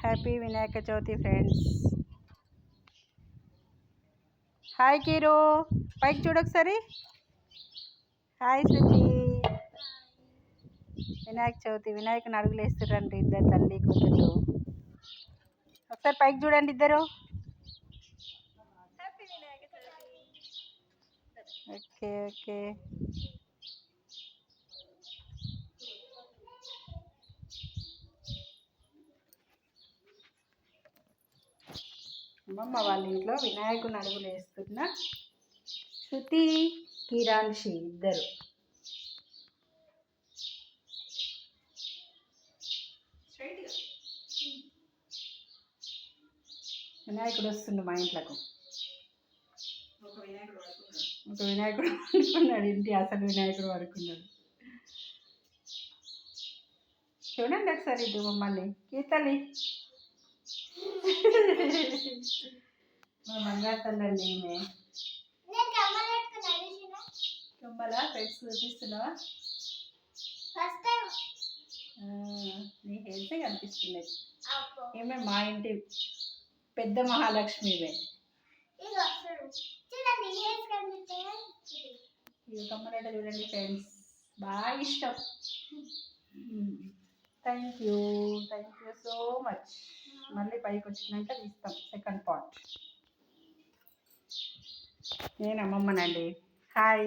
Happy Vinayaka Chavithi friends. Hi కీరు పైకి చూడొకసారి hi Shruti. Vinayaka Chavithi వినాయకుని అడుగులు వేస్తుర్రండి ఇద్దరు తల్లి కూతురు ఒకసారి పైకి చూడండి ఇద్దరు. Okay okay. అమ్మమ్మ వాళ్ళ ఇంట్లో వినాయకుని అడుగులు వేస్తున్న శృతి కిరాన్షి ఇద్దరు. వినాయకుడు వస్తుండు మా ఇంట్లోకి. ఒక వినాయకుడు అనుకున్నాడు ఇంటి అసలు వినాయకుడు అనుకున్నాడు చూడండి ఒకసారి ఇటు మమ్మల్ని. కీర్తలి మా బంగారు తల్లండి ఈమె. కమ్మలా ఫ్రెండ్స్ చూపిస్తున్నావా? నీ హెల్త్ ఈమె మా ఇంటి పెద్ద మహాలక్ష్మి ఇవే ఇవి కమ్మలాట చూడండి ఫ్రెండ్స్. బాగా ఇష్టం. Thank you thank you so much మళ్ళీ పైకి వచ్చినాక తీస్తాం సెకండ్ పార్ట్ నేను అమ్మమ్మనండి హాయ్